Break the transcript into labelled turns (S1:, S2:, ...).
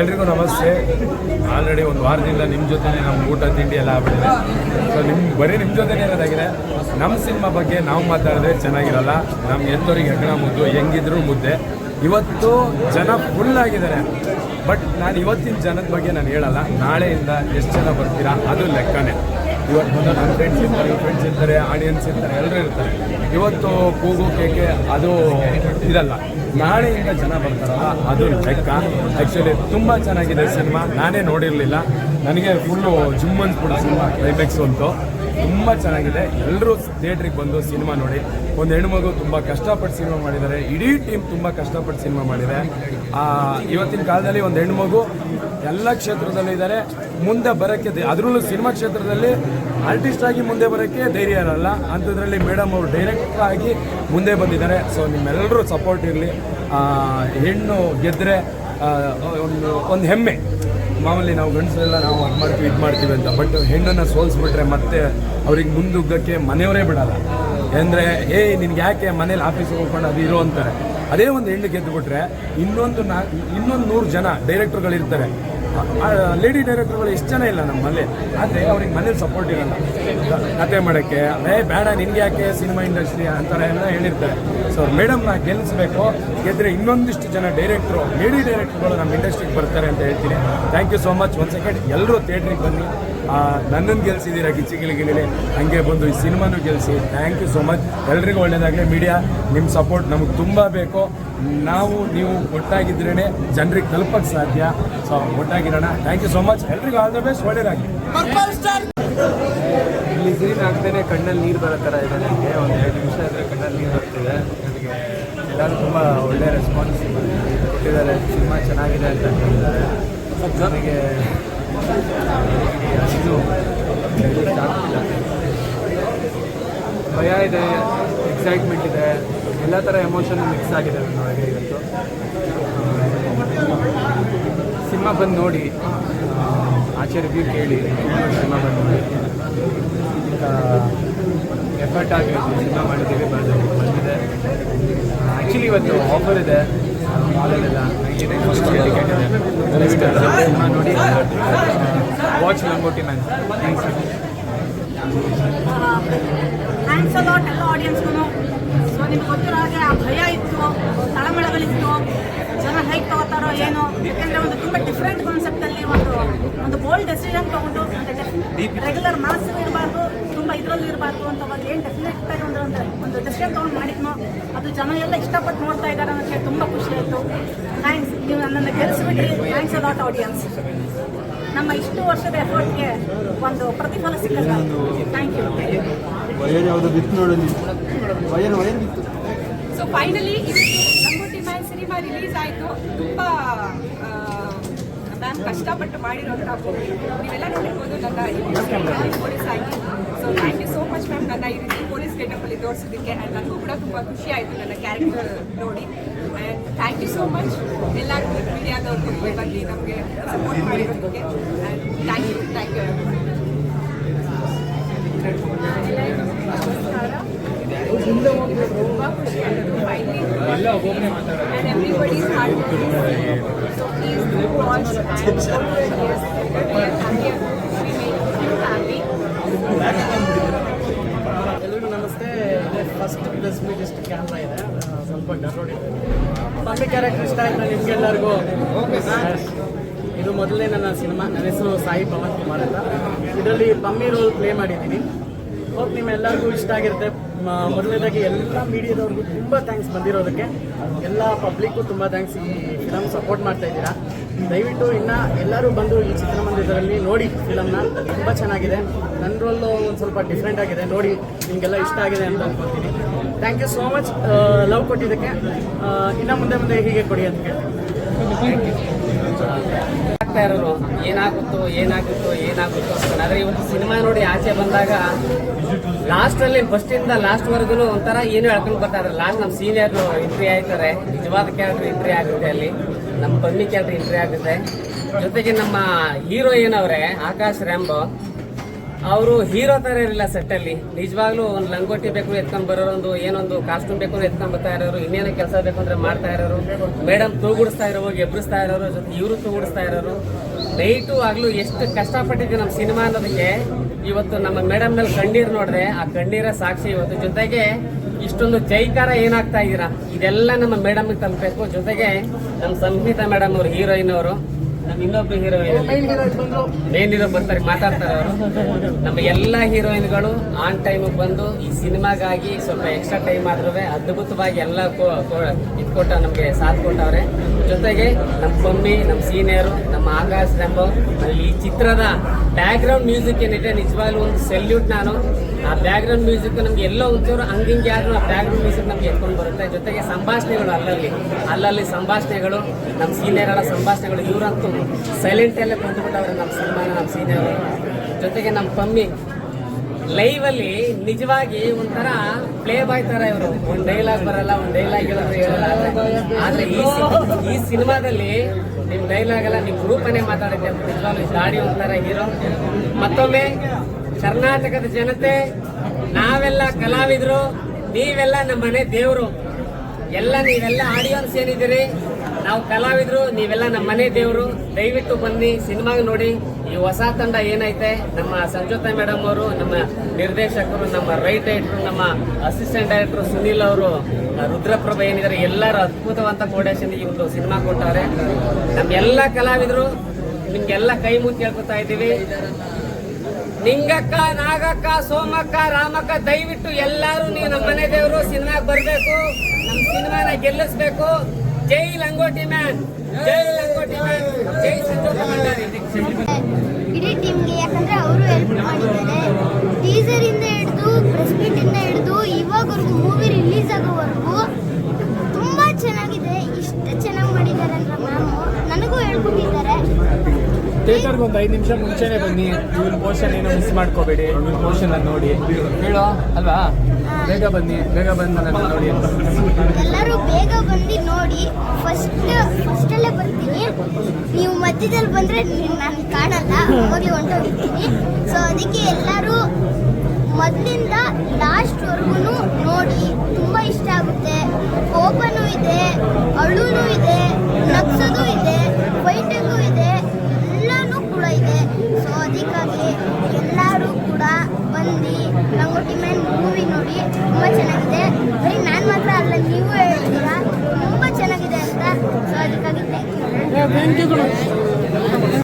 S1: ಎಲ್ರಿಗೂ ನಮಸ್ತೆ. ಆಲ್ರೆಡಿ ಒಂದು ವಾರದಿಂದ ನಿಮ್ಮ ಜೊತೆನೆ ನಮ್ಮ ಊಟ, ತಿಂಡಿ ಎಲ್ಲ ಆಗ್ಬಿಟ್ಟಿದೆ. ಸೊ ನಿಮ್ಮ ಬರೀ ನಿಮ್ಮ ಜೊತೆನೇ ಇರೋದಾಗಿದೆ. ನಮ್ಮ ಸಿನಿಮಾ ಬಗ್ಗೆ ನಾವು ಮಾತಾಡಿದ್ರೆ ಚೆನ್ನಾಗಿರಲ್ಲ. ನಮ್ಮ ಎಂಥವ್ರಿಗೆ ಹೆಗ್ಗಣ ಮುದ್ದು, ಹೆಂಗಿದ್ರು ಮುದ್ದೆ. ಇವತ್ತು ಜನ ಫುಲ್ ಆಗಿದ್ದಾರೆ. ಬಟ್ ನಾನು ಇವತ್ತಿನ ಜನದ ಬಗ್ಗೆ ನಾನು ಹೇಳಲ್ಲ. ನಾಳೆಯಿಂದ ಎಷ್ಟು ಜನ ಬರ್ತೀರಾ ಅದು ಲೆಕ್ಕನೇ. ಇವತ್ತು ಬಂದು ನನ್ನ ಫ್ರೆಂಡ್ಸ್ ಇರ್ತಾರೆ ಫ್ರೆಂಡ್ಸ್ ಇರ್ತಾರೆ ಆಡಿಯನ್ಸ್ ಇರ್ತಾರೆ ಎಲ್ಲರೂ ಇರ್ತಾರೆ. ಇವತ್ತು ಕೂಗು, ಕೇಕೆ ಅದು ಇದಲ್ಲ. ನಾಳೆಯಿಂದ ಜನ ಬರ್ತಾರಲ್ಲ, ಅದು ಲೆಕ್ಕ. ಆ್ಯಕ್ಚುಲಿ ತುಂಬ ಚೆನ್ನಾಗಿದೆ ಸಿನಿಮಾ. ನಾನೇ ನೋಡಿರಲಿಲ್ಲ. ನನಗೆ ಫುಲ್ಲು ಜುಮ್ಮಂತ ಕೂಡ ಸಿನಿಮಾ ಕ್ಲೈಮ್ಯಾಕ್ಸ್ ಅಂತೂ. ತುಂಬ ಚೆನ್ನಾಗಿದೆ. ಎಲ್ಲರೂ ಥಿಯೇಟ್ರಿಗೆ ಬಂದು ಸಿನಿಮಾ ನೋಡಿ. ಒಂದು ಹೆಣ್ಮಗು ತುಂಬ ಕಷ್ಟಪಟ್ಟು ಸಿನಿಮಾ ಮಾಡಿದ್ದಾರೆ ಇಡೀ ಟೀಮ್ ತುಂಬ ಕಷ್ಟಪಟ್ಟು ಸಿನಿಮಾ ಮಾಡಿದೆ. ಇವತ್ತಿನ ಕಾಲದಲ್ಲಿ ಒಂದು ಹೆಣ್ಮಗು ಎಲ್ಲ ಕ್ಷೇತ್ರದಲ್ಲೂ ಇದ್ದಾರೆ ಮುಂದೆ ಬರೋಕ್ಕೆ ಅದರಲ್ಲೂ ಸಿನಿಮಾ ಕ್ಷೇತ್ರದಲ್ಲಿ ಆರ್ಟಿಸ್ಟ್ ಆಗಿ ಮುಂದೆ ಬರೋಕ್ಕೆ ಧೈರ್ಯ ಇರಲ್ಲ. ಅಂಥದ್ರಲ್ಲಿ ಮೇಡಮ್ ಅವರು ಡೈರೆಕ್ಟ್ ಆಗಿ ಮುಂದೆ ಬಂದಿದ್ದಾರೆ. ಸೊ ನಿಮ್ಮೆಲ್ಲರೂ ಸಪೋರ್ಟ್ ಇರಲಿ. ಹೆಣ್ಣು ಗೆದ್ದರೆ ಒಂದು ಒಂದು ಹೆಮ್ಮೆ. ಮಾಮೂಲಿ ನಾವು ಗಂಡಸರೆಲ್ಲ ನಾವು ಅದು ಮಾಡ್ತೀವಿ, ಇದು ಮಾಡ್ತೀವಿ ಅಂತ. ಬಟ್ ಹೆಣ್ಣನ್ನು ಸೋಲಿಸ್ಬಿಟ್ರೆ ಮತ್ತೆ ಅವ್ರಿಗೆ ಮುಂದುಗ್ಗಕ್ಕೆ ಮನೆಯವರೇ ಬಿಡಲ್ಲ. ಅಂದರೆ ಏಯ್ ನಿನ್ಗೆ ಯಾಕೆ ಮನೇಲಿ ಆಫೀಸಿಗೆ ಹೋಗ್ಕೊಂಡು ಅದು ಇರೋ ಅಂತಾರೆ. ಅದೇ ಒಂದು ಹೆಣ್ಣು ಗೆದ್ದುಬಿಟ್ರೆ ಇನ್ನೊಂದು ನಾ, ಇನ್ನೊಂದು ನೂರು ಜನ ಡೈರೆಕ್ಟರ್ಗಳಿರ್ತಾರೆ ಲೇಡಿ ಡೈರೆಕ್ಟರ್ಗಳು ಎಷ್ಟು ಜನ ಇಲ್ಲ ನಮ್ಮಲ್ಲಿ. ಆದರೆ ಅವ್ರಿಗೆ ಮನೇಲಿ ಸಪೋರ್ಟ್ ಇರಲ್ಲ. ಕತೆ ಮಾಡೋಕ್ಕೆ, ಏ, ಬೇಡ, ನಿನ್ಗೆ ಯಾಕೆ ಸಿನಿಮಾ ಇಂಡಸ್ಟ್ರಿ ಅಂತಾರೆ ಎಲ್ಲ ಹೇಳಿರ್ತಾರೆ. ಸೊ ಮೇಡಮ್ನ ಗೆಲ್ಲಿಸ್ಬೇಕು ಗೆದ್ದರೆ ಇನ್ನೊಂದಿಷ್ಟು ಜನ ಡೈರೆಕ್ಟ್ರು ಲೇಡಿ ಡೈರೆಕ್ಟರ್ಗಳು ನಮ್ಮ ಇಂಡಸ್ಟ್ರಿಗೆ ಬರ್ತಾರೆ ಅಂತ ಹೇಳ್ತೀನಿ. Thank you so much one second ಎಲ್ಲರೂ ಥಿಯೇಟ್ರಿಗೆ ಬನ್ನಿ. ನನ್ನನ್ನು ಗೆಲ್ಸಿದ್ದೀರಾ ಗಿಚ್ಚಿಗಿಲಿಗಿಲಿ ಹಂಗೆ ಬಂದು ಈ ಸಿನಿಮಾನು ಗೆಲ್ಸಿ. ಥ್ಯಾಂಕ್ ಯು ಸೋ ಮಚ್ ಎಲ್ರಿಗೂ ಒಳ್ಳೆಯದಾಗಲಿ ಮೀಡಿಯಾ ನಿಮ್ಮ ಸಪೋರ್ಟ್ ನಮಗೆ ತುಂಬ ಬೇಕು. ನಾವು ನೀವು ಒಟ್ಟಾಗಿದ್ರೇ ಜನರಿಗೆ ತಲುಪಕ್ಕೆ ಸಾಧ್ಯ. ಸೊ ಒಟ್ಟಾಗಿರೋಣ. ಥ್ಯಾಂಕ್ ಯು ಸೋ ಮಚ್ ಎಲ್ರಿಗೂ ಆಲ್ ದ ಬೆಸ್ಟ್ ಒಳ್ಳೇದಾಗಿ
S2: ಇಲ್ಲಿ ಸೀನ್ ಆಗ್ತೇನೆ ಕಣ್ಣಲ್ಲಿ ನೀರು ಬರೋ ಥರ ಇದೆ ನನಗೆ. ಒಂದು ಎರಡು ನಿಮಿಷ ಆದರೆ ಕಣ್ಣಲ್ಲಿ ನೀರು ಬರ್ತಿದೆ. ನನಗೆ ಎಲ್ಲರೂ ತುಂಬ ಒಳ್ಳೆ ರೆಸ್ಪಾನ್ಸ್ ಕೊಟ್ಟಿದ್ದಾರೆ. ಸಿನಿಮಾ ಚೆನ್ನಾಗಿದೆ ಅಂತ ಹೇಳಿದ್ದಾರೆ ನನಗೆ ಅಷ್ಟು ಭಯ ಇದೆ ಎಕ್ಸೈಟ್ಮೆಂಟ್ ಇದೆ. ಎಲ್ಲ ಥರ ಎಮೋಷನ್ ಮಿಕ್ಸ್ ಆಗಿದೆ ನನ್ನೊಳಗೆ ಇವತ್ತು. ಸಿನಿಮಾ ಬಂದು ನೋಡಿ ಆಚೆ ರಿವ್ಯೂ ಕೇಳಿ, ಸಿನಿಮಾ ಬಂದು ನೋಡಿ. ಎಫರ್ಟ್ ಆಗಿ ಸಿನಿಮಾ ಮಾಡಿದ್ದೀವಿ, ಬಂದು ಬಂದಿದೆ. ಆ್ಯಕ್ಚುಲಿ ಇವತ್ತು ಆಫರ್ ಇದೆ ಮಾಲಲ್ಲೆಲ್ಲ ಏನೇ ಫಸ್ಟ್ ಟಿಕೆಟ್ ಇದೆ ಸಿನಿಮಾ ನೋಡಿ ವಾಚ್ ಲಂಗೋಟಿ ಮ್ಯಾನ್ ಥ್ಯಾಂಕ್ಸ್
S3: ನಿಮ್ಗೆ ಗೊತ್ತಿರೋ ಹಾಗೆ ಆ ಭಯ ಇತ್ತು, ತಳಮಳಗಳಿತ್ತು, ಜನ ಹೇಗೆ ತಗೋತಾರೋ ಏನೋ. ಯಾಕಂದರೆ ಒಂದು ತುಂಬ ಡಿಫ್ರೆಂಟ್ ಕಾನ್ಸೆಪ್ಟಲ್ಲಿ ಒಂದು ಒಂದು ಬೋಲ್ಡ್ ಡೆಸಿಷನ್ ತೊಗೊಂಡು ರೆಗ್ಯುಲರ್ ಮಾಸ್ ಇರಬಾರ್ದು, ತುಂಬ ಇದರಲ್ಲಿ ಇರಬಾರ್ದು ಅಂತ ಒಂದು ಏನು ಡೆಫಿನೆಟ್ ಆಗಿ ಒಂದು ಒಂದು ಡೆಸಿಷನ್ ತೊಗೊಂಡು ಮಾಡಿದ್ನೋ, ಅದು ಜನ ಎಲ್ಲ ಇಷ್ಟಪಟ್ಟು ನೋಡ್ತಾ ಇದ್ದಾರೆ ಅನ್ನೋಕ್ಕೆ ತುಂಬ ಖುಷಿ ಆಯಿತು. ಥ್ಯಾಂಕ್ಸ್ ನೀವು ನನ್ನನ್ನು ಗೆಲ್ಲಿಸ್ಬಿಟ್ರಿ. ಥ್ಯಾಂಕ್ಸ್ ಅಲಾಟ್ ಆಡಿಯನ್ಸ್ ನಮ್ಮ ಇಷ್ಟು ವರ್ಷದ ಎಫರ್ಟ್ಗೆ ಒಂದು ಪ್ರತಿಫಲ ಸಿಕ್ಕಲ್ಲ. Thank you
S4: so finally Langoti man cinema release ಆಯಿತು. ತುಂಬ ಮ್ಯಾಮ್ ಕಷ್ಟಪಟ್ಟು ಮಾಡಿರೋಂಥ ನೀವೆಲ್ಲ ನೋಡಿರ್ಬೋದು ನನ್ನ ಪೊಲೀಸ್ ಆಯಿತು so thank you so much ma'am ನನ್ನ ಈ ರೀತಿ ಪೊಲೀಸ್ ಗೇಟಪ್ಪಲ್ಲಿ ತೋರಿಸೋದಕ್ಕೆ ಆ್ಯಂಡ್ ನನಗೂ ಕೂಡ ತುಂಬ ಖುಷಿ ಆಯಿತು ನನ್ನ ಕ್ಯಾರೆಕ್ಟರ್ ನೋಡಿ. And thank you so much ಎಲ್ಲರಿಗೂ ಮೀಡಿಯಾದವ್ರಿಗೂ ಬಂದು ನಮಗೆ support ಮಾಡಿರೋದಕ್ಕೆ and thank you thank you ಎಲ್ಲರಿಗೂ ನಮಸ್ಕಾರ make you happy.
S5: ಎಲ್ರಿಗೂ ನಮಸ್ತೆ ಫಸ್ಟ್ ಪ್ಲಸ್ ಮೀಟ್ ಇಷ್ಟು ಕ್ಯಾಮ್ರಾ ಇದೆ. ಸ್ವಲ್ಪ ಡೌನ್ಲೋಡ್ ಇದೆ ಪಮ್ಮಿ ಕ್ಯಾರೆಕ್ಟರ್ ಇಷ್ಟ ಆಯ್ತು ನಿಮ್ಗೆಲ್ಲರಿಗೂ ಇದು ಮೊದಲನೇ ನನ್ನ ಸಿನಿಮಾ ನನ್ನ ಹೆಸರು ಸಾಯಿ ಪವನ್ ಕುಮಾರ್ ಅಂತ. ಇದರಲ್ಲಿ ಪಮ್ಮಿ ರೋಲ್ ಪ್ಲೇ ಮಾಡಿದ್ದೀನಿ. ಹೋಪ್ ನಿಮ್ಮೆಲ್ಲರಿಗೂ ಇಷ್ಟ ಆಗಿರುತ್ತೆ. ಮೊದಲನೇದಾಗಿ ಎಲ್ಲ ಮೀಡಿಯಾದವ್ರಿಗೂ ತುಂಬ ಥ್ಯಾಂಕ್ಸ್ ಬಂದಿರೋದಕ್ಕೆ. ಎಲ್ಲ ಪಬ್ಲಿಕ್ಕು ತುಂಬ ಥ್ಯಾಂಕ್ಸ್ ಈ ಫಿಲಮ್ ಸಪೋರ್ಟ್ ಮಾಡ್ತಾ ಇದ್ದೀರಾ. ದಯವಿಟ್ಟು ಇನ್ನು ಎಲ್ಲರೂ ಬಂದು ಈ ಚಿತ್ರಮಂದಿರದಲ್ಲಿ ನೋಡಿ ಫಿಲಮ್ನ ತುಂಬ ಚೆನ್ನಾಗಿದೆ. ನನ್ನ ರೋಲು ಒಂದು ಸ್ವಲ್ಪ ಡಿಫ್ರೆಂಟ್ ಆಗಿದೆ. ನೋಡಿ, ನಿಮಗೆಲ್ಲ ಇಷ್ಟ ಆಗಿದೆ ಅಂತ ಅನ್ಕೊತೀನಿ thank you so much love ಕೊಟ್ಟಿದ್ದಕ್ಕೆ. ಇನ್ನು ಮುಂದೆ ಮುಂದೆ ಹೀಗೆ ಕೊಡಿ ಅಂತ ಕೇಳ್ತೀನಿ.
S6: ಇರೋರು ಏನಾಗುತ್ತೋ ಏನಾಗುತ್ತೋ ಏನಾಗುತ್ತೋ ಆದ್ರೆ ಇವತ್ತು ಸಿನಿಮಾ ನೋಡಿ ಆಚೆ ಬಂದಾಗ ಲಾಸ್ಟ್ ಅಲ್ಲಿ ಫಸ್ಟ್ ಇಂದ ಲಾಸ್ಟ್ ವರ್ಗು ಒಂಥರ ಏನು ಹೇಳ್ಕೊಂಡು ಬರ್ತಾರೆ ಲಾಸ್ಟ್ ನಮ್ಮ ಸೀನಿಯರ್ ಎಂಟ್ರಿ ಆಯ್ತಾರೆ. ನಿಜವಾದ ಕ್ಯಾರೆಕ್ಟರ್ ಎಂಟ್ರಿ ಆಗುತ್ತೆ ಅಲ್ಲಿ. ನಮ್ಮ ಬನ್ನಿ ಕ್ಯಾರೆಕ್ಟರ್ ಎಂಟ್ರಿ ಆಗುತ್ತೆ. ಜೊತೆಗೆ ನಮ್ಮ ಹೀರೋ ಏನವ್ರೆ ಆಕಾಶ್ ರ್ಯಾಂಬೋ, ಅವರು ಹೀರೋ ತರ ಇರಲಿಲ್ಲ ಸೆಟ್ಟಲ್ಲಿ ನಿಜವಾಗ್ಲೂ ಒಂದು ಲಂಗೋಟಿ ಬೇಕು ಎತ್ಕೊಂಡ್ ಬರೋರು, ಒಂದು ಏನೊಂದು ಕಾಸ್ಟ್ಯೂಮ್ ಬೇಕು ಎತ್ಕೊಂಡು ಬರ್ತಾ ಇರೋರು, ಇನ್ನೇನೋ ಕೆಲಸ ಬೇಕು ಅಂದ್ರೆ ಮಾಡ್ತಾ ಇರೋರು ಮೇಡಮ್ ತೂಗುಡಿಸ್ತಾ ಇರೋರು ಎಬ್ಬರಿಸ್ತಾ ಇರೋರು, ಜೊತೆ ಇವರು ತೂಗುಡಿಸ್ತಾ ಇರೋರು. ನೈಟು ಆಗ್ಲೂ ಎಷ್ಟು ಕಷ್ಟಪಟ್ಟಿದ್ವಿ ನಮ್ಮ ಸಿನಿಮಾ ಅನ್ನೋದಕ್ಕೆ. ಇವತ್ತು ನಮ್ಮ ಮೇಡಮ್ ಮೇಲೆ ಕಣ್ಣೀರ್ ನೋಡ್ರೆ, ಆ ಕಣ್ಣೀರ ಸಾಕ್ಷಿ ಇವತ್ತು. ಜೊತೆಗೆ ಇಷ್ಟೊಂದು ಜೈಕಾರ ಏನಾಗ್ತಾ ಇದ್ದೀರಾ ಇದೆಲ್ಲ ನಮ್ಮ ಮೇಡಮ್ ತಲುಪಬೇಕು. ಜೊತೆಗೆ ನಮ್ಮ ಸಂಹಿತಾ ಮೇಡಮ್ ಅವರು ಹೀರೋಯಿನ್ ಅವರು. ನಮ್ಮ ಇನ್ನೊಬ್ರು ಹೀರೋಯಿನ್ ಮೇನ್ ಹೀರೋ ಬರ್ತಾರೆ ಮಾತಾಡ್ತಾರೆ ಅವರು. ನಮ್ಮ ಎಲ್ಲ ಹೀರೋಯಿನ್ಗಳು ಆನ್ ಟೈಮ್ ಬಂದು ಈ ಸಿನಿಮಾಗಾಗಿ ಸ್ವಲ್ಪ ಎಕ್ಸ್ಟ್ರಾ ಟೈಮ್ ಆದ್ರೂ ಅದ್ಭುತವಾಗಿ ಎಲ್ಲ ಇಟ್ಕೊಟ್ಟ ನಮಗೆ ಸಾಥ್ ಕೊಟ್ಟವ್ರೆ. ಜೊತೆಗೆ ನಮ್ಮ ಪಮ್ಮಿ ನಮ್ಮ ಸೀನಿಯರು ನಮ್ಮ ಆಕಾಶ್ ರೆಂಬೋ ಈ ಚಿತ್ರದ ಬ್ಯಾಕ್ಗ್ರೌಂಡ್ ಮ್ಯೂಸಿಕ್ ಏನಿದೆ ನಿಜವಾಗ್ಲೂ ಒಂದು ಸೆಲ್ಯೂಟ್ ನಾನು. ಆ ಬ್ಯಾಕ್ಗ್ರೌಂಡ್ ಮ್ಯೂಸಿಕ್ ನಮ್ಗೆ ಎಲ್ಲೋ ಒಂಚೂರು ಹಂಗಿಂಗೆ ಆದರೂ ಆ ಬ್ಯಾಕ್ಗ್ರೌಂಡ್ ಮ್ಯೂಸಿಕ್ ನಮ್ಗೆ ಎತ್ಕೊಂಡು ಬರುತ್ತೆ. ಜೊತೆಗೆ ಸಂಭಾಷಣೆಗಳು ಅಲ್ಲಲ್ಲಿ. ಅಲ್ಲಲ್ಲಿ ಸಂಭಾಷಣೆಗಳು ನಮ್ಮ ಸೀನಿಯರ್ಗಳ ಸಂಭಾಷಣೆಗಳು ಇವರಂತೂ ಸೈಲೆಂಟ್ ಅಲ್ಲೇ ಬಂದ್ಬಿಟ್ಟವ್ರೆ ನಮ್ಮ ಸನ್ಮಾನ, ನಮ್ಮ ಸೀನಿಯರ್ ಜೊತೆಗೆ ನಮ್ಮ ಪಮ್ಮಿ ಲೈವಲ್ಲಿ ನಿಜವಾಗಿ ಒಂಥರ ಪ್ಲೇ ಬಾಯ್ ತರ ಇವರು. ಒಂದು ಡೈಲಾಗ್ ಬರಲ್ಲ, ಒಂದು ಡೈಲಾಗ್ ಹೇಳಿದ್ರೆ ಆದ್ರೆ- ಈ ಈ ಸಿನಿಮಾದಲ್ಲಿ ನಿಮ್ಮ ಡೈಲಾಗ್ ಎಲ್ಲ ನಿಮ್ ರೂಪನೇ ಮಾತಾಡುತ್ತೆ. ನಿಜವಾಗ್ಲೂ ದಾಡಿ ಒಂಥರ ಹೀರೋ ಮತ್ತೊಮ್ಮೆ ಕರ್ನಾಟಕದ ಜನತೆ, ನಾವೆಲ್ಲ ಕಲಾವಿದರು, ನೀವೆಲ್ಲ ನಮ್ಮನೆ ದೇವರು. ಎಲ್ಲ ನೀವೆಲ್ಲ ಆಡಿಯನ್ಸ್ ಏನಿದ್ದೀರಿ? ನಾವು ಕಲಾವಿದರು, ನೀವೆಲ್ಲ ನಮ್ಮ ಮನೆ ದೇವರು. ದಯವಿಟ್ಟು ಬನ್ನಿ, ಸಿನಿಮಾಗ ನೋಡಿ. ಈ ಹೊಸ ತಂಡ ಏನೈತೆ? ನಮ್ಮ ಸಂಜೋತ ಮೇಡಮ್ ಅವರು, ನಮ್ಮ ನಿರ್ದೇಶಕರು, ನಮ್ಮ ರೈಟ್ ಡೈರೆಕ್ಟರ್ ನಮ್ಮ ಅಸಿಸ್ಟೆಂಟ್ ಡೈರೆಕ್ಟರ್ ಸುನೀಲ್ ಅವರು, ರುದ್ರಪ್ರಭ ಏನಿದ್ದಾರೆ ಎಲ್ಲರೂ ಅದ್ಭುತವಂತ ಕೋಡೇಶನ್ ಈ ಒಂದು ಸಿನಿಮಾ ಕೊಟ್ಟವ್ರೆ ನಮ್ಮೆಲ್ಲ ಕಲಾವಿದರು, ನಿಮ್ಗೆಲ್ಲ ಕೈ ಮುಂದೆ ಕೇಳ್ಕೊತಾ ಇದ್ದೀವಿ. ನಿಂಗಕ್ಕ, ನಾಗಕ್ಕ, ಸೋಮಕ್ಕ, ರಾಮಕ್ಕ, ದಯವಿಟ್ಟು ಎಲ್ಲರೂ ನೀವು ನಮ್ಮ ಮನೆ ದೇವರು, ಸಿನಿಮಾಗೆ ಬರಬೇಕು. ನಮ್ಮ ಸಿನಿಮಾನ ಗೆಲ್ಲಿಸ್ಬೇಕು. ಜೈ ಲಂಗೋಟಿ ಮ್ಯಾನ್, ಜೈ ಲಂಗೋಟಿ ಮ್ಯಾನ್, ಜೈ ಸಂಜೋತ ಕಮಾಂಡರ್
S7: ಇಡೀ ಟೀಮ್ಗೆ ಯಾಕಂದ್ರೆ ಅವರು ಹೆಲ್ಪ್ ಮಾಡಿದ್ದಾರೆ.
S2: ಥಿಯೇಟರ್ಗೆ ಒಂದು ಐದು ನಿಮಿಷ ಮುಂಚೆನೆ ಬನ್ನಿ. ಇವ್ರ ಪೋರ್ಷನ್ ಏನೋ ಮಿಸ್ ಮಾಡ್ಕೋಬೇಡಿ. ಇವ್ರ ಪೋರ್ಷನ್ ಅನ್ನು ನೋಡಿ. ಹೇಳೋ? ಅಲ್ವಾ? ಬೇಗ ಬನ್ನಿ. ಬೇಗ ಬಂದು ನನ್ನ ನೋಡಿ
S7: ಎಲ್ಲರೂ ಬೇಗ ಬಂದು ನೋಡಿ. ಫಸ್ಟ್ ಫಸ್ಟಲ್ಲೇ ಬರ್ತೀನಿ. ನೀವು ಮಧ್ಯದಲ್ಲಿ ಬಂದರೆ ನಾನು ಕಾಣಲ್ಲ ಹೋಗಿ ಹೊಂಟೋಗಿರ್ತೀನಿ ಸೊ ಅದಕ್ಕೆ ಎಲ್ಲರೂ ಮೊದಲಿಂದ ಲಾಸ್ಟ್ವರೆಗೂ ನೋಡಿ. ತುಂಬ ಇಷ್ಟ ಆಗುತ್ತೆ. ಕೋಪನೂ ಇದೆ, ಅಳುನೂ ಇದೆ, ನಗ್ಸೋದು ಇದೆ ಫೈಟಿಂಗು ಇದೆ ಎಲ್ಲನೂ ಕೂಡ ಇದೆ ಸೊ ಅದಕ್ಕಾಗಿ ಎಲ್ಲರೂ ಕೂಡ ಬಂದು ಲಂಗೋಟಿ ಮ್ಯಾನ್ ಮೂವಿ ನೋಡಿ. ತುಂಬ ಚೆನ್ನಾಗಿದೆ. ಬರೀ ನಾನು ಮಾತ್ರ ಅಲ್ಲ, ನೀವು ಹೇಳ್ತೀರಾ? ತುಂಬ ಚೆನ್ನಾಗಿದೆ ಅಂತ. ಸೊ ಅದಕ್ಕಾಗಿ ಥ್ಯಾಂಕ್ ಯು